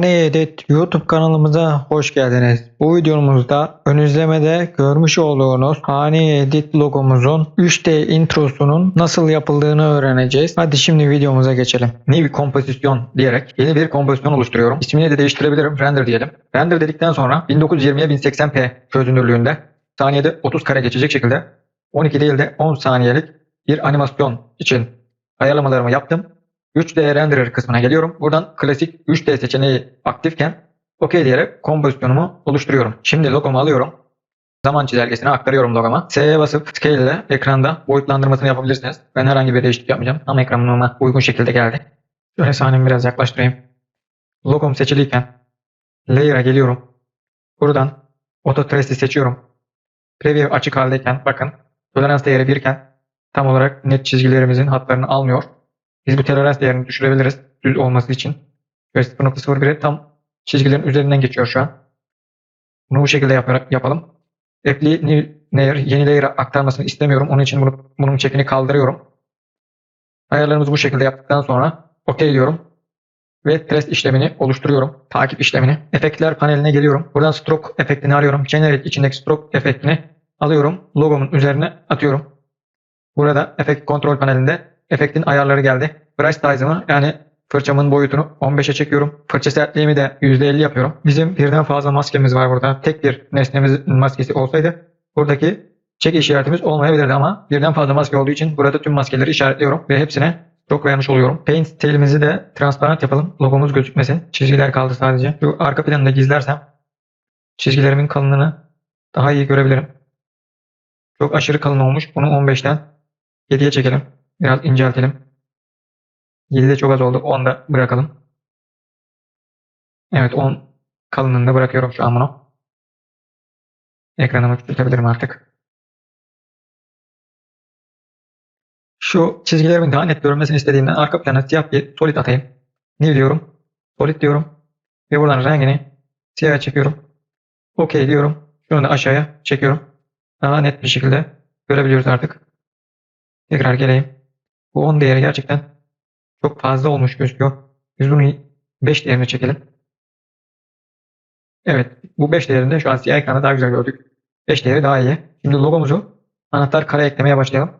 Hane Edit YouTube kanalımıza hoş geldiniz. Bu videomuzda ön izlemede görmüş olduğunuz Hane Edit logomuzun 3D introsunun nasıl yapıldığını öğreneceğiz. Hadi şimdi videomuza geçelim. New kompozisyon diyerek yeni bir kompozisyon oluşturuyorum. İsmini de değiştirebilirim. Render diyelim. Render dedikten sonra 1920'ye 1080p çözünürlüğünde saniyede 30 kare geçecek şekilde 12 değil de 10 saniyelik bir animasyon için ayarlamalarımı yaptım. 3D renderer kısmına geliyorum. Buradan klasik 3D seçeneği aktifken OK diyerek kompozisyonumu oluşturuyorum. Şimdi logomu alıyorum. Zaman çizelgesine aktarıyorum logoma. S'ye basıp scale ile ekranda boyutlandırmasını yapabilirsiniz. Ben herhangi bir değişiklik yapmayacağım. Tam ekranıma uygun şekilde geldi. Şöyle sahnemi biraz yaklaştırayım. Logom seçiliyken layer'a geliyorum. Buradan auto trace'i seçiyorum. Preview açık haldeyken bakın tolerans değeri 1 iken tam olarak net çizgilerimizin hatlarını almıyor. Biz bu tolerans değerini düşürebiliriz düz olması için. Şöyle 0.01'e tam çizgilerin üzerinden geçiyor şu an. Bunu bu şekilde yaparak yapalım. Apply new layer, yeni layer'a aktarmasını istemiyorum. Onun için bunu, bunun çekini kaldırıyorum. Ayarlarımızı bu şekilde yaptıktan sonra OK diyorum. Ve trace işlemini oluşturuyorum. Takip işlemini. Efektler paneline geliyorum. Buradan stroke efektini arıyorum. Generate içindeki stroke efektini alıyorum. Logomun üzerine atıyorum. Burada efekt kontrol panelinde efektin ayarları geldi. Brush size'ımı yani fırçamın boyutunu 15'e çekiyorum. Fırça sertliğimi de %50 yapıyorum. Bizim birden fazla maskemiz var burada. Tek bir nesnemizin maskesi olsaydı buradaki çek işaretimiz olmayabilirdi ama birden fazla maske olduğu için burada tüm maskeleri işaretliyorum ve hepsine çok vermiş oluyorum. Paint stilimizi de transparent yapalım. Logomuz gözükmesin. Çizgiler kaldı sadece. Şu arka planı da gizlersem çizgilerimin kalınlığını daha iyi görebilirim. Çok aşırı kalın olmuş. Bunu 15'ten 7'ye çekelim. Biraz inceltelim. 7 de çok az oldu. 10 da bırakalım. Evet 10 kalınlığında bırakıyorum şu an bunu. Ekranımı küçültebilirim artık. Şu çizgilerimin daha net görünmesini istediğimden arka plana siyah bir solid atayım. New diyorum. Solid diyorum. Ve buradan rengini siyah çekiyorum. OK diyorum. Şunu da aşağıya çekiyorum. Daha net bir şekilde görebiliyoruz artık. Tekrar geleyim. Bu 10 değeri gerçekten çok fazla olmuş gözüküyor. Biz bunu 5 değerine çekelim. Evet. Bu 5 değerinde şu an siyah ekranda daha güzel gördük. 5 değeri daha iyi. Şimdi logomuzu anahtar kare eklemeye başlayalım.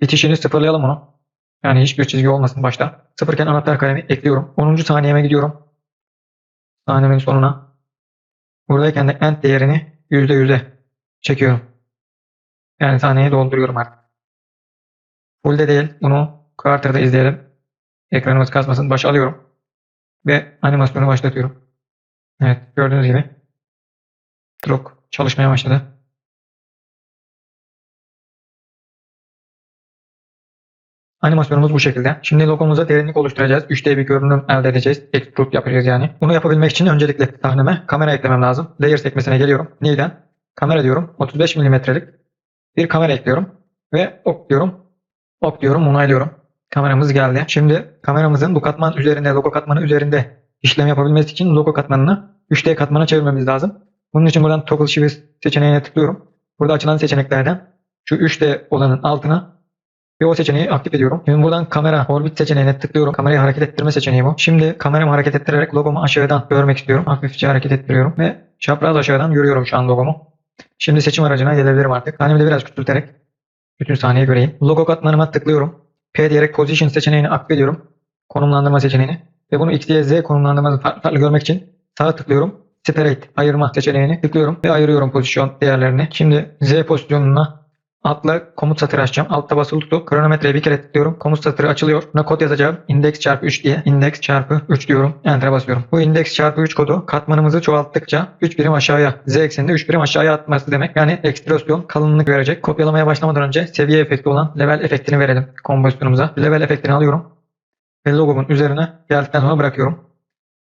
Bitişini sıfırlayalım onu. Yani hiçbir çizgi olmasın başta. Sıfırken anahtar karemi ekliyorum. 10. saniyeme gidiyorum. Saniyemin sonuna. Buradayken de end değerini %100'e çekiyorum. Yani saniyeyi dolduruyorum artık. Full'de değil. Bunu Quarter'da izleyelim. Ekranımız kasmasın. Baş alıyorum. Ve animasyonu başlatıyorum. Evet gördüğünüz gibi. Stroke çalışmaya başladı. Animasyonumuz bu şekilde. Şimdi logomuza derinlik oluşturacağız. 3D bir görünüm elde edeceğiz. Extrude yapacağız yani. Bunu yapabilmek için öncelikle sahneme kamera eklemem lazım. Layer sekmesine geliyorum. New'den kamera diyorum. 35 mm'lik bir kamera ekliyorum. Ve ok diyorum. Ok diyorum. Onaylıyorum. Kameramız geldi. Şimdi kameramızın bu katman üzerinde, logo katmanı üzerinde işlem yapabilmesi için logo katmanını 3D katmana çevirmemiz lazım. Bunun için buradan toggle shift seçeneğine tıklıyorum. Burada açılan seçeneklerden şu 3D olanın altına ve o seçeneği aktif ediyorum. Şimdi buradan kamera orbit seçeneğine tıklıyorum. Kamerayı hareket ettirme seçeneği bu. Şimdi kameramı hareket ettirerek logomu aşağıdan görmek istiyorum. Hafifçe hareket ettiriyorum ve çapraz aşağıdan görüyorum şu an logomu. Şimdi seçim aracına gelebilirim artık. Hanemi de biraz küçülterek bütün sahneyi göreyim. Logo katmanıma tıklıyorum. P diyerek position seçeneğini aktif ediyorum. Konumlandırma seçeneğini. Ve bunu X, Y, Z konumlandırmasını farklı görmek için sağa tıklıyorum. Separate ayırma seçeneğini tıklıyorum ve ayırıyorum pozisyon değerlerini. Şimdi Z pozisyonuna Altla komut satırı açacağım. Altta basılı tutup kronometreye bir kere tıklıyorum. Komut satırı açılıyor. Buna kod yazacağım. Index çarpı 3 diye. Index çarpı 3 diyorum. Enter'a basıyorum. Bu index çarpı 3 kodu katmanımızı çoğalttıkça 3 birim aşağıya z ekseninde 3 birim aşağıya atması demek. Yani ekstrüsyon kalınlık verecek. Kopyalamaya başlamadan önce seviye efekti olan level efektini verelim kompozisyonumuza. Level efektini alıyorum. Ve logomun üzerine geldikten sonra bırakıyorum.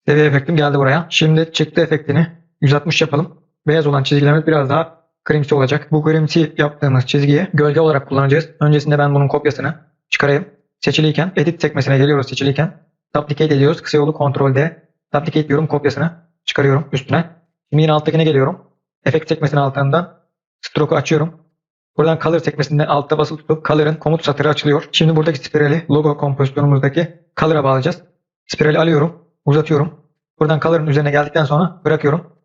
Seviye efektim geldi buraya. Şimdi çıktı efektini 160 yapalım. Beyaz olan çizgilerimiz biraz daha Grimsi olacak. Bu grimsi yaptığımız çizgiyi gölge olarak kullanacağız. Öncesinde ben bunun kopyasını çıkarayım. Seçiliyken edit sekmesine geliyoruz seçiliyken. Duplicate ediyoruz. Kısa yolu Ctrl D. Duplicate diyorum kopyasını çıkarıyorum üstüne. Şimdi yine alttakine geliyorum. Efekt sekmesinin altından stroke'u açıyorum. Buradan color sekmesinde altta basılı tutup color'ın komut satırı açılıyor. Şimdi buradaki spirali logo kompozisyonumuzdaki color'a bağlayacağız. Spirali alıyorum. Uzatıyorum. Buradan color'ın üzerine geldikten sonra bırakıyorum.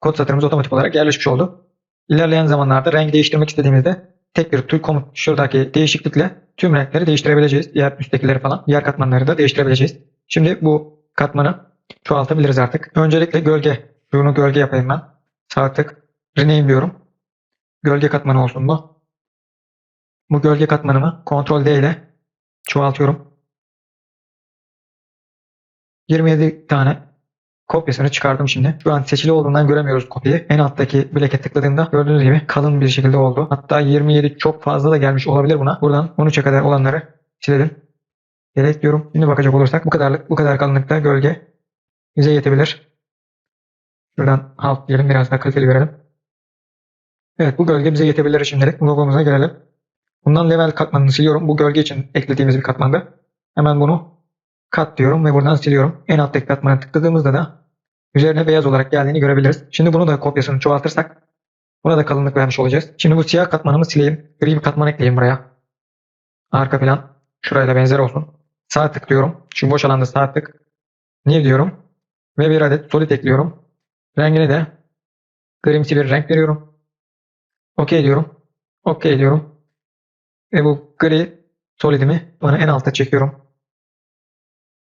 Kod satırımız otomatik olarak yerleşmiş oldu. İlerleyen zamanlarda renk değiştirmek istediğimizde tek bir tüm komut şuradaki değişiklikle tüm renkleri değiştirebileceğiz. Diğer üsttekileri falan, diğer katmanları da değiştirebileceğiz. Şimdi bu katmanı çoğaltabiliriz artık. Öncelikle gölge. Şunu gölge yapayım ben. Sağ tık. Rename diyorum. Gölge katmanı olsun bu. Bu gölge katmanımı Ctrl D ile çoğaltıyorum. 27 tane kopyasını çıkardım şimdi. Şu an seçili olduğundan göremiyoruz kopyayı. En alttaki bileke tıkladığımda gördüğünüz gibi kalın bir şekilde oldu. Hatta 27 çok fazla da gelmiş olabilir buna. Buradan 13'e kadar olanları silelim. Gerek diyorum. Şimdi bakacak olursak bu kadarlık bu kadar kalınlıkta gölge bize yetebilir. Şuradan alt diyelim biraz daha kaliteli verelim. Evet bu gölge bize yetebilir şimdilik. Logomuza gelelim. Bundan level katmanını siliyorum. Bu gölge için eklediğimiz bir katmandı. Hemen bunu kat diyorum ve buradan siliyorum. En alttaki katmana tıkladığımızda da üzerine beyaz olarak geldiğini görebiliriz. Şimdi bunu da kopyasını çoğaltırsak buna da kalınlık vermiş olacağız. Şimdi bu siyah katmanımı sileyim. Gri bir katman ekleyeyim buraya. Arka plan şuraya da benzer olsun. Sağ tıklıyorum. Şu boş alanda sağ tık. New diyorum. Ve bir adet solid ekliyorum. Rengini de grimsi bir renk veriyorum. OK diyorum. OK diyorum. Ve bu gri solidimi bana en alta çekiyorum.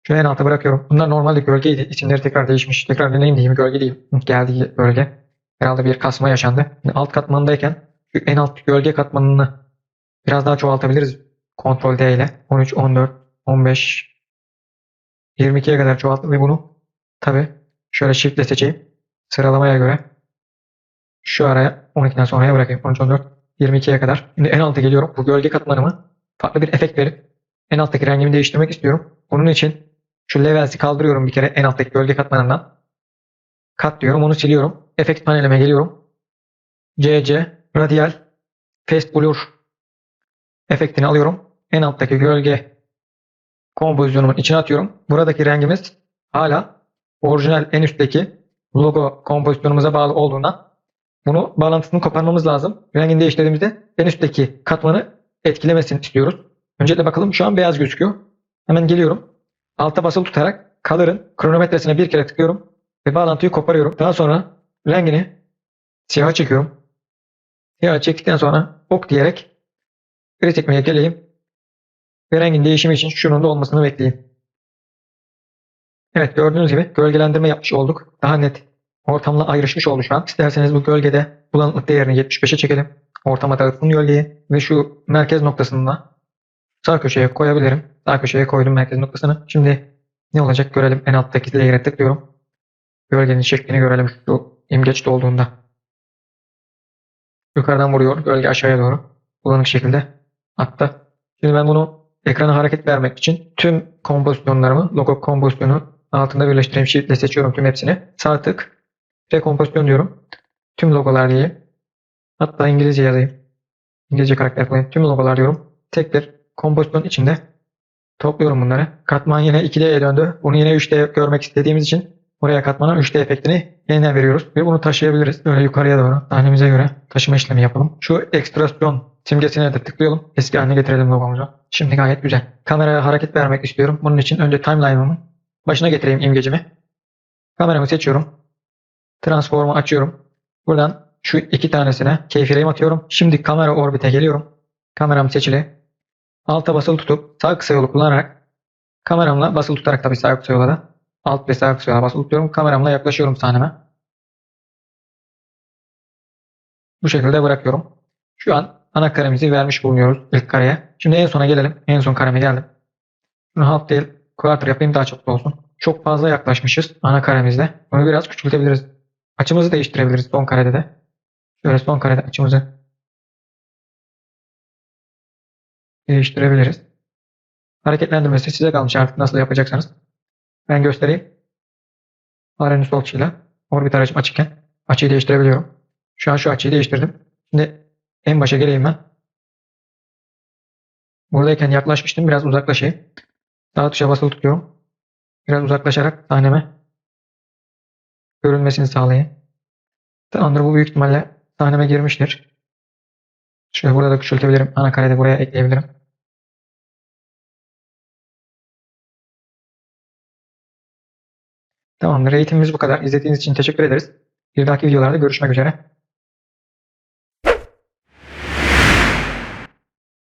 Şu en alta bırakıyorum. Bunlar normalde gölgeydi. İsimleri tekrar değişmiş. Tekrar deneyim diyeyim. Gölge değil. Geldiği bölge. Herhalde bir kasma yaşandı. Şimdi alt katmandayken şu en alt gölge katmanını biraz daha çoğaltabiliriz. Ctrl D ile 13, 14, 15, 22'ye kadar çoğalttım ve bunu tabi şöyle shift seçeyim. Sıralamaya göre şu araya 12'den sonraya bırakayım. 13, 14, 22'ye kadar. Şimdi en alta geliyorum. Bu gölge katmanımı farklı bir efekt verip en alttaki rengimi değiştirmek istiyorum. Bunun için şu levels'i kaldırıyorum bir kere en alttaki gölge katmanından. Kat diyorum. Onu siliyorum. Efekt panelime geliyorum. CC Radial Fast Blur efektini alıyorum. En alttaki gölge kompozisyonumun içine atıyorum. Buradaki rengimiz hala orijinal en üstteki logo kompozisyonumuza bağlı olduğundan bunu bağlantısını koparmamız lazım. Rengini değiştirdiğimizde en üstteki katmanı etkilemesini istiyoruz. Öncelikle bakalım şu an beyaz gözüküyor. Hemen geliyorum. Alta basılı tutarak color'ın kronometresine bir kere tıklıyorum ve bağlantıyı koparıyorum. Daha sonra rengini siyaha çekiyorum. Siyaha çektikten sonra ok diyerek gri çekmeye geleyim. Ve rengin değişimi için şunun da olmasını bekleyeyim. Evet gördüğünüz gibi gölgelendirme yapmış olduk. Daha net ortamla ayrışmış oldu şu an. İsterseniz bu gölgede bulanıklık değerini 75'e çekelim. Ortama dağıtsın gölgeyi ve şu merkez noktasında sağ köşeye koyabilirim. Sağ köşeye koydum merkez noktasını. Şimdi ne olacak görelim. En alttaki layer'e tıklıyorum. Gölgenin şeklini görelim şu imgeç dolduğunda. Yukarıdan vuruyor. Gölge aşağıya doğru. Bulanık şekilde attı. Şimdi ben bunu ekrana hareket vermek için tüm kompozisyonlarımı logo kompozisyonu altında birleştireyim. Shift seçiyorum tüm hepsini. Sağ tık. Rekompozisyon diyorum. Tüm logolar diye. Hatta İngilizce yazayım. İngilizce karakter koyayım. Tüm logolar diyorum. Tek bir kompozisyon içinde topluyorum bunları. Katman yine 2D'ye döndü. Bunu yine 3D görmek istediğimiz için buraya katmana 3D efektini yeniden veriyoruz. Ve bunu taşıyabiliriz. Böyle yukarıya doğru sahnemize göre taşıma işlemi yapalım. Şu ekstrasyon simgesine de tıklayalım. Eski haline getirelim logomuzu. Şimdi gayet güzel. Kameraya hareket vermek istiyorum. Bunun için önce timeline'ımın başına getireyim imgecimi. Kameramı seçiyorum. Transform'u açıyorum. Buradan şu iki tanesine keyframe atıyorum. Şimdi kamera orbite geliyorum. Kameram seçili. Alta basılı tutup sağ kısa yolu kullanarak kameramla basılı tutarak tabii sağ kısa yola da alt ve sağ kısa yola basılı tutuyorum. Kameramla yaklaşıyorum sahneme. Bu şekilde bırakıyorum. Şu an ana karemizi vermiş bulunuyoruz ilk kareye. Şimdi en sona gelelim. En son kareme geldim. Şunu half değil quarter yapayım daha çabuk olsun. Çok fazla yaklaşmışız ana karemizde. Bunu biraz küçültebiliriz. Açımızı değiştirebiliriz son karede de. Şöyle son karede açımızı değiştirebiliriz. Hareketlendirmesi size kalmış artık nasıl yapacaksanız. Ben göstereyim. Farenin sol tuşuyla orbit aracım açıkken açıyı değiştirebiliyorum. Şu an şu açıyı değiştirdim. Şimdi en başa geleyim ben. Buradayken yaklaşmıştım. Biraz uzaklaşayım. Sağ tuşa basılı tutuyorum. Biraz uzaklaşarak sahneme görünmesini sağlayayım. Tamamdır. Bu büyük ihtimalle sahneme girmiştir. Şöyle burada da küçültebilirim. Ana karede buraya ekleyebilirim. Tamamdır. Eğitimimiz bu kadar. İzlediğiniz için teşekkür ederiz. Bir dahaki videolarda görüşmek üzere.